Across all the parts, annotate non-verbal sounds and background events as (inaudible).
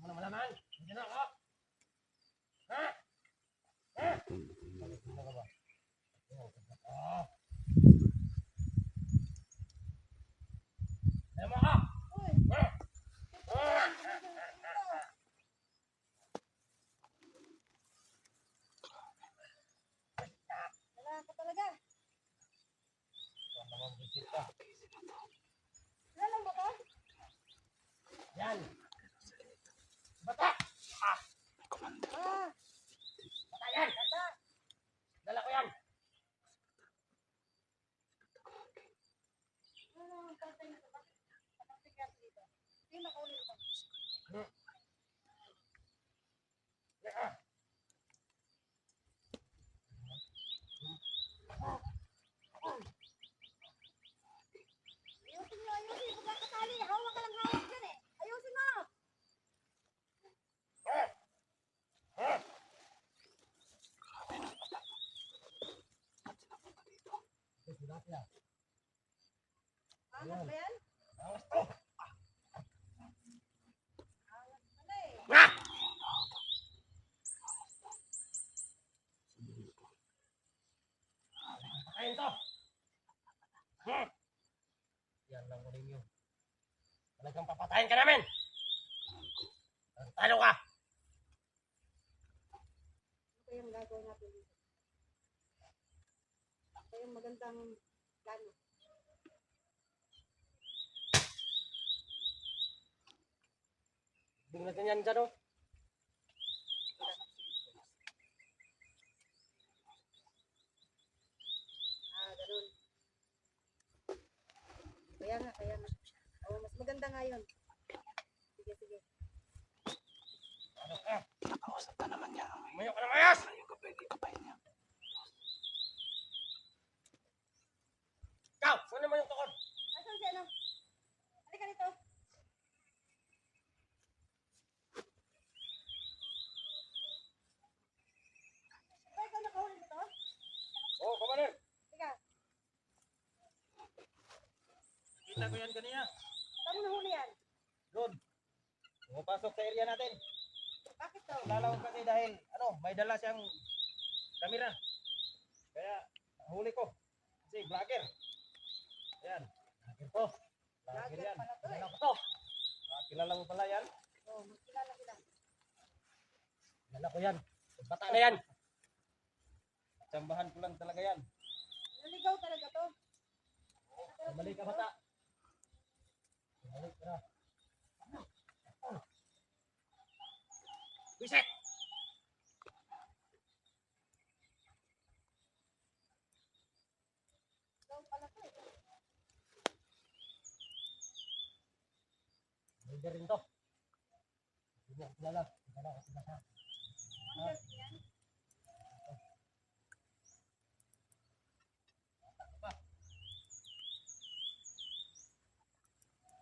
Naman naman? Hindi na ako. Ha? Ha? Ano ka ba? Ah. Ayaw mo ako? Ha? Ah. Wala ka talaga. Ito naman bisita. Wala mo to? Yan. Bata! Ah, Bata yan! bata. Dala ko yan! Ano ang tatay nito? Bakit nakapigyan dito? Hindi nakauli ba? Yan ah. Ayusin mo, ayusin. Huwag kang katali. Hawak ka lang hawak dyan eh. Ayusin mo. Ha? Ha? Ito, tilapia. Angat ba yan? Angas to! Angat pala eh. Ah! Pakain. Yan lang ko ninyo. Talagang ka namin! Talo ka! Ito yung gagawin natin dito. Ito yung magandang plano. Bing natin yan dyan oh. Ah, ganun. Kaya nga, kaya nga. Oh, mas maganda nga yun. Sige, sige. Ano ka? Nakausap na naman niya. Umayo ka na mayas! Yung kapay, kapay niya. Ikaw! Ano naman yung tukod? Nasaan si ano? Halika dito. Ba, ikaw nakahuli nito? Oo, oh, kamanin! Teka, Kita ko yan kanina. saan mo nahuli yan? Doon. Pumapasok sa area natin. Bakit daw? Lalaw kasi dahil ano, may dala siyang kamera. Kaya huli ko. Kasi vlogger. Ayan. Vlogger to. Vlogger yan. pala to eh. Ah, kilala mo pala yan. Oh, mas kilala sila. Kilala ko yan. Bata na yan. Tsambahan ko lang talaga yan. Naligaw talaga to. Mali ka bata. Eh. Hindi rin to. Hindi mo kilala. Kilala ko kilala. Hanggang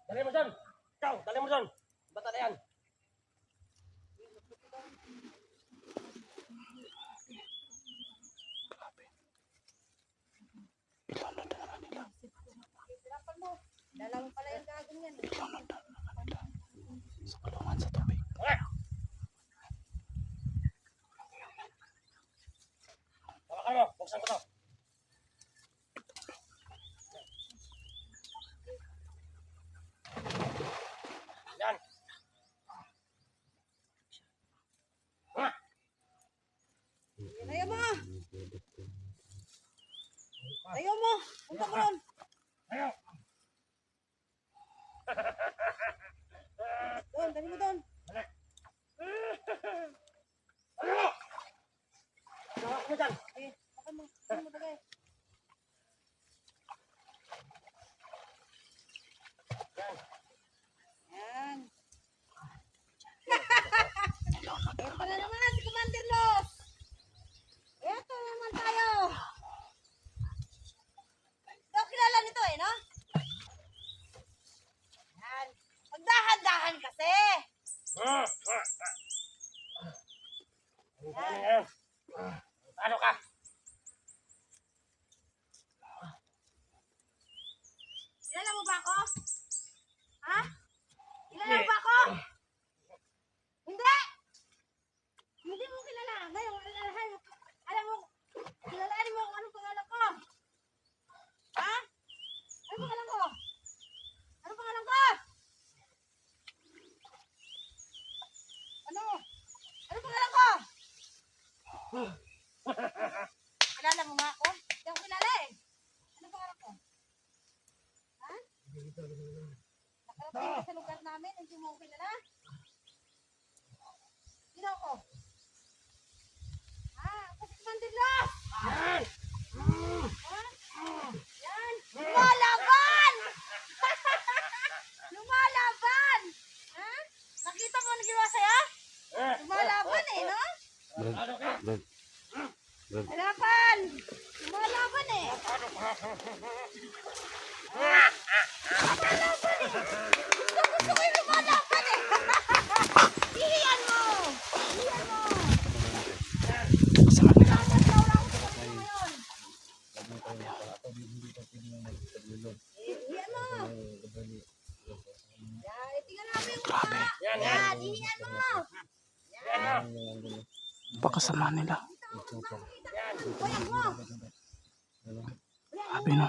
Dali mo dyan! Ikaw, dali mo dyan! Bata na yan! Ilunod na naman nila. Dalawang pala yung gagawin yan. Ilunod na naman nila. Sa kulungan sa tubig. Okay! Hawakan mo! Buksan ko to! Yan! Ah! Ayaw mo! Ayaw mo! Punta mo ron! Ayaw! Doon, dali mo doon. Ayaw! mo dyan. Eh, baka mo, baka mo tagay. Yan. Ito na naman si Commander Los. Ito naman tayo. Ito kilala nito eh, no? Yan. Magdahan-dahan kasi. Yan. Ano ka? Kilala mo ba ako? Ha? Kilala mo ba ako? Hindi! Hindi mo kilala. Ngayon, alam, alam mo, kilalanin mo kung anong pangalan ko. Ha? Ano pangalan ko? Ano pangalan ko? Ano? Ano pangalan ko? Kilala mo nga ako? Hindi ako kilala eh. Ano pangalan ko? Ha? Nakarating ka sa lugar namin, hindi mo ako kilala? Sino ako? Ah, ako si Commander Los! Yan! Ha? Yan! Lumalaban! (laughs) Lumalaban! Ha? Nakita mo ano ginawa sa'yo? Lumalaban eh, no? Ano! Lumalaban eh! Ko yung lumalaban eh! Yan! Pakasama nila. Sabi no.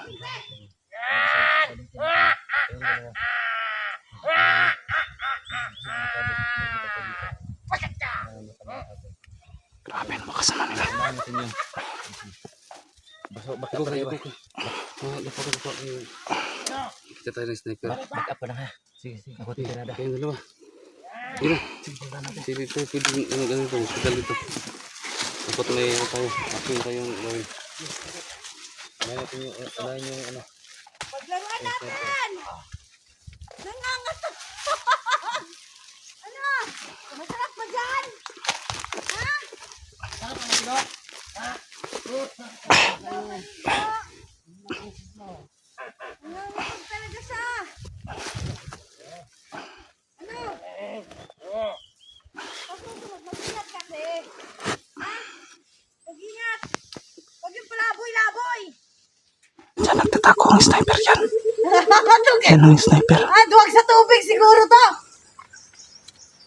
Grabe, ano makasama nila. Baso, baka ko kayo ba? Oh, dapat ko dapat yung... Kita tayo ng sniper. Back up ka na ha. Sige, sige. Ako tirada. Kayong dalawa. Na. Sige, ito, pwede yung ano ito, hospital dito. Dapat may ano tayo, action tayong gawin. Ano natin yung, ano yung, ano, Paglaruan natin! Nangangat! (laughs) ano? Masarap ba dyan? Ha? Nangangatag talaga siya! Ano? Pasusunod, mag-ingat kasi. Ha? Mag-ingat! Huwag yung palaboy-laboy! Diyan nagtatako ang sniper dyan. (laughs) Yan ang sniper. Ah, duwag sa tubig siguro to.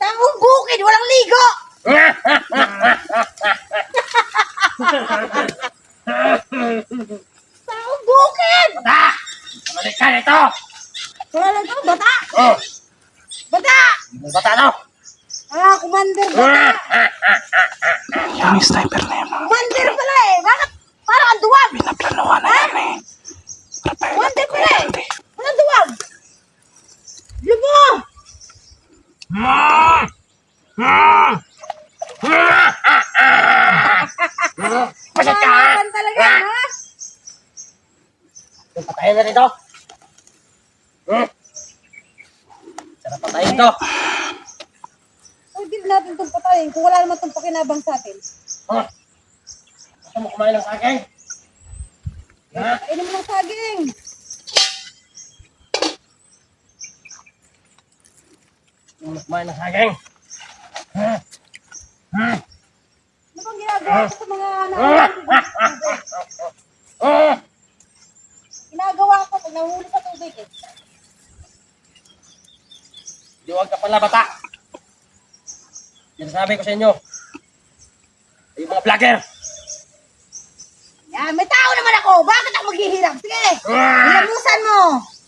Taong bukid, walang ligo. (laughs) Taong bukid. Bata! Balik ka nito! Wala lang to, bata. Oh! Bata. Bata no! Ah, commander bata. Yan ang sniper na yan. mga Commander pala eh. Bakit? Parang ang duwag. Pinaplanuhan na yan eh. Commander pala eh. Hindi. Walang duwag. Lumo. (laughs) Pasat ka! Kalaban talaga, ha? Patayin na nito! Sarap patayin to! Pwede natin itong patayin kung wala naman itong pakinabang sa atin. Huh? Gusto mo kumain ng saging? Ha? Kainin mo ng saging. Gusto mo kumain ng saging? Ha? Ha? Ano bang ginagawa ko sa mga anak? Oh! (laughs) Ginagawa ko pag nahuli sa tubig eh. Diwag ka pala, bata! Sinasabi ko sa inyo. Yung mga vlogger! Yan, may tao naman ako. Bakit ako maghihirap? Sige, Ah! hilamusan mo.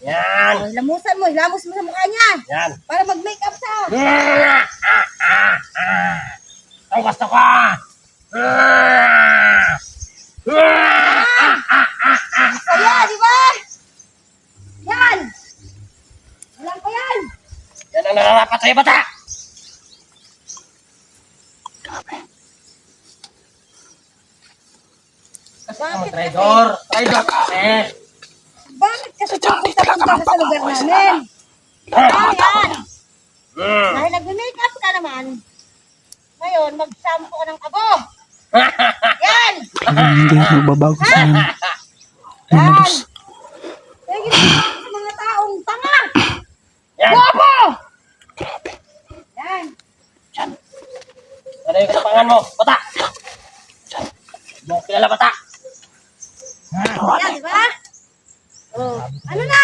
Yan! Oh, hilamusan mo, hilamos mo sa mukha niya. Yan! Para mag-make up siya. Ang gusto ko! Ang nararapat sa'yo, bata! Grabe. Bakit kasi? Traidor! Traidor kasi! Bakit kasi pupunta ka sa lugar namin? Ah, yan. Hmm. Dahil nag-makeup ka naman, ngayon, mag-shampoo ka ng abo. (laughs) Yan! Hindi magbabago sa amin. Yan! ginagawa ko sa mga taong tanga! Yan! Bobo! Grabe. Yan! Ano katapangan mo? Bata! Mo kilala bata! Yan, di ba? Oh, ano na?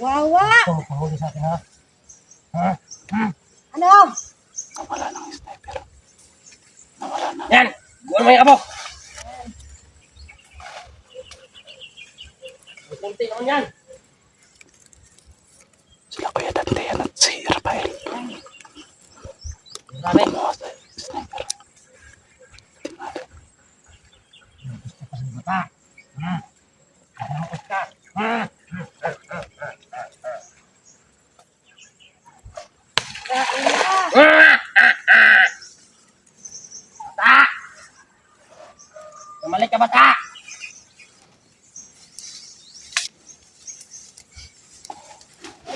Wawa! Ito, pahuli sa akin ha? Ano? Nawala ng sniper. Yan! Buwan mo yung abo! Kunti naman yan! Sila Kuya Dandayan at si Rafael. Marami! Kumuha sa sniper. Gusto pa sa bata! Ha? Nakakot ka! Ha? Kain ka! Bata! Bumalik ka bata!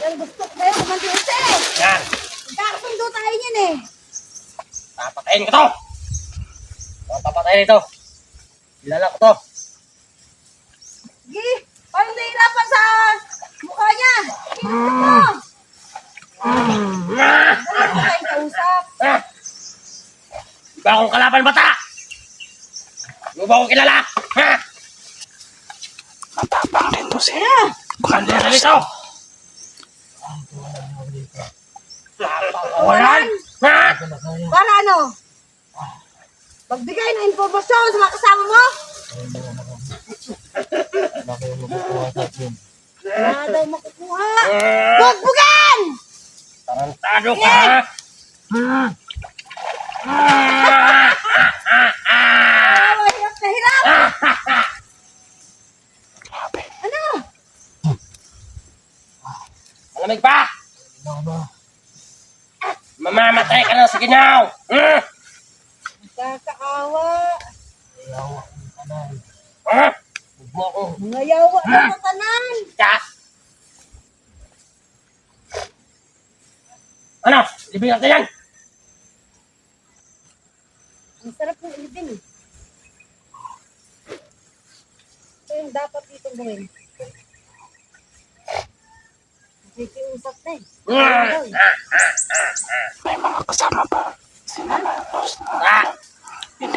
Ang gusto ko kayo kumantiis eh! Yan! Magkakasundo tayo niyan eh! Papatayin ko to! Ako papatayin ito! Kilala ko to! Sige! Parang nahihirapan sa mukha niya! Tingnan mo! Dali mo tayong kausap! Ha? Di ba akong kalaban bata? Mo ba akong kilala? Ha? Matapang rin to si Ano? Sandali na dito! Napakawalan! Ha? Para ano? Magbigay ng informasyon sa mga kasama mo? Wala daw makukuha. Bugbugan! Tarantado ka! ha? Ah, hirap na hirap! Ano? Malamig pa! Mamamatay ka na sa ginaw! Hmm? Kakaawa. Ha? Huwag mo ako. Mga yawa na sa tanan. Ka! Ano? Ibig natin yan! Ang sarap ng ilibin eh. Ito yung dapat dito gawin. Nakikiusap na eh. Ano daw eh? May mga kasama pa. Si Mama Rose na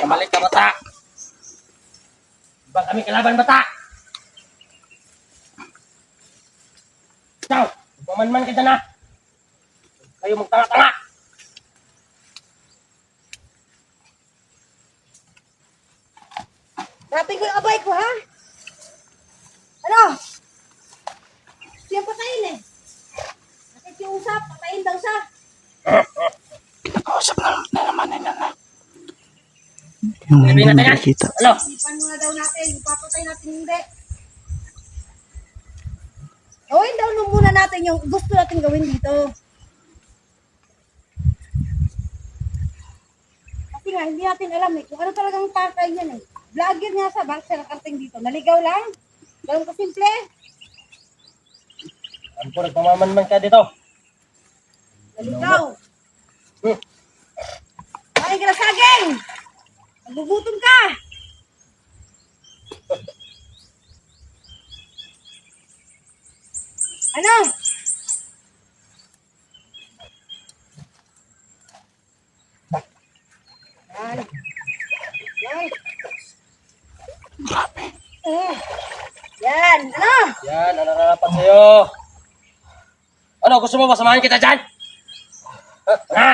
Kamalik ka bata! Ba kami kalaban bata? Ikaw! Pamanman ka dyan ha! Kayo magtanga-tanga! Dati ko yung abay ko ha? Ano? Siya patayin eh. Nakikiusap, patayin daw siya. (laughs) Kinakausap na, na naman nila na. Yung hindi natin yan! nakikita. Ano? Isipan mo na daw natin, ipapatay natin hindi. Gawin daw nung muna natin yung gusto natin gawin dito. Kasi nga, hindi natin alam eh, kung ano talagang pakay niyan eh. Vlogger nga sa bakit siya nakarating dito. Naligaw lang. Ganun ka simple. Ano po, nagpamamanman ka dito? Naligaw. Hmm. Kain ka Nagugutom ka! Ano? Yan. Yan. Eh. Yan. Ano? Yan, ano nararapat sa'yo? Ano, gusto mo masamahan kita dyan? Ha?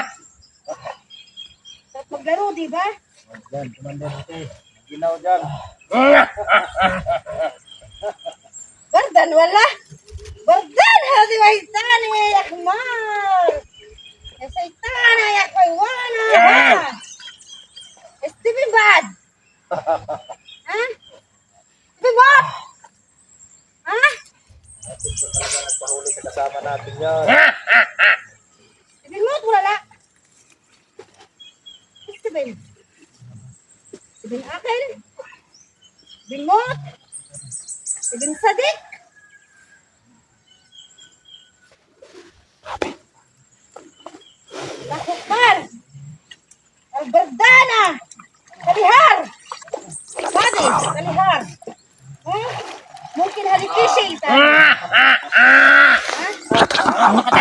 Maglaro, di ba? Yan, tumanda natin. Ginaw dyan. (laughs) Bardan, wala. Bardan, hadi waitani ya yakmal. Ya saitana ya kaiwana. Yan. Stephen Bad. (laughs) Ha? Stephen Bad. Ha? Pahuli ka kasama natin yan. Stephen Bad, wala. Stephen. Stephen Akel. Bingot. Ibn Sadik. Lakukmar. Alberdana. Kalihar. Badi, kalihar. Hmm? Mungkin hari fishing. Nahulog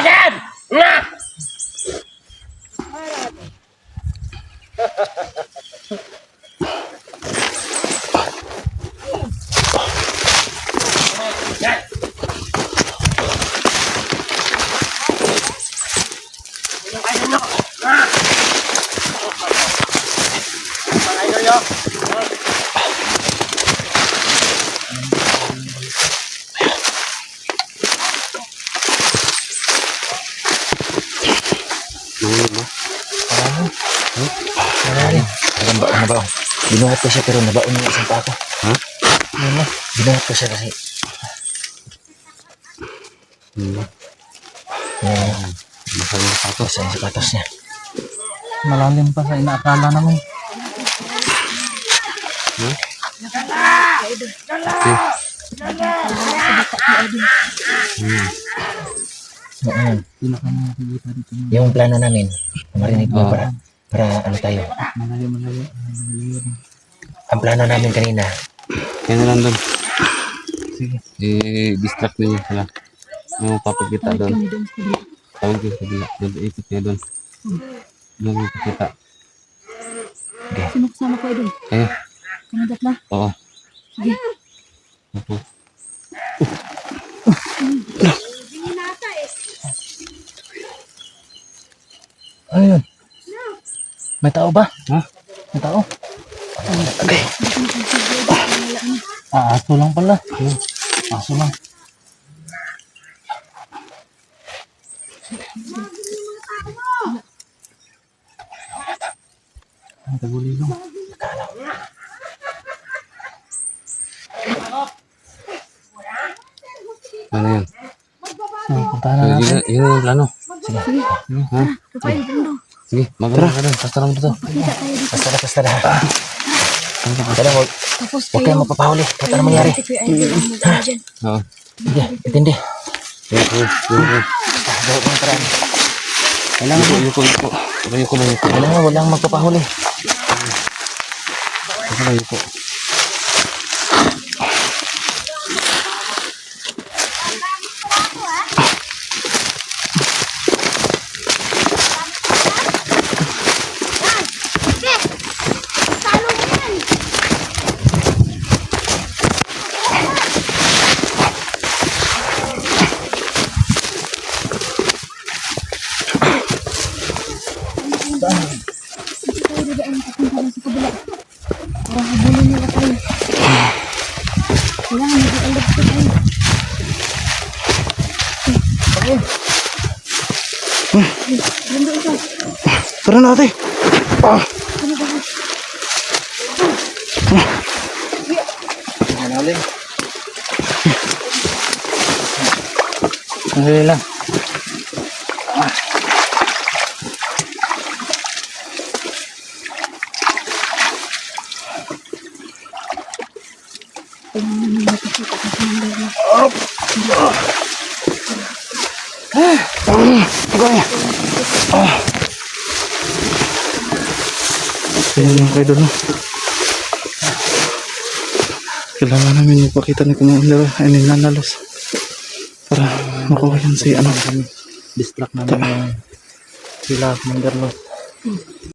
ko siya pero nabaon niya isang pako. Ha? Ano na? Binuhat ko siya kasi. Hmm. Uh, Masaya sa ako. sa sapatos niya. Malalim pa sa inaakala namin. Mm. Ka mga nakikita dito? Yung plano namin, marinig mo Oo. para, para ano tayo. Malayo, malayo. Malayo. Ang plano namin kanina, Kaya na lang doon. Sige. I-distract niyo sila. Yung papakita doon. Tawag ko sa kabila. Doon, ikot niya doon. Doon yung pakita. Sino kasama ko idol? Kayo. Kanagat na. Oo. Sige. Opo. Binata eh. ano yun? May tao ba? Ha? May tao? Okay. Ah, aso lang pala. Aso lang. Ang tagulilong. Ano yan? So, puntahan na natin. yun, yun yung plano. Ha? Kapay, bundo. Sige, ka doon. Basta lang dito. Kita tayo dito. Basta na, basta na. Na, huwag, Tapos huwag kayong magpapahuli. Huwag ka na mangyari. Oo. Intindi. Yun, yun, yun, yun. Daw ang paraan. Kailangan mo. Yuko, yuko. Yuko, yuko lang, yuko. Kailangan walang magpapahuli. Yuko lang, yuko. Sandali lang. Ayan yung kayo doon. Kailangan namin ipakita ni Commander ay ninanalos para makuha yan si ano. Distract namin yung sila, Manderlo.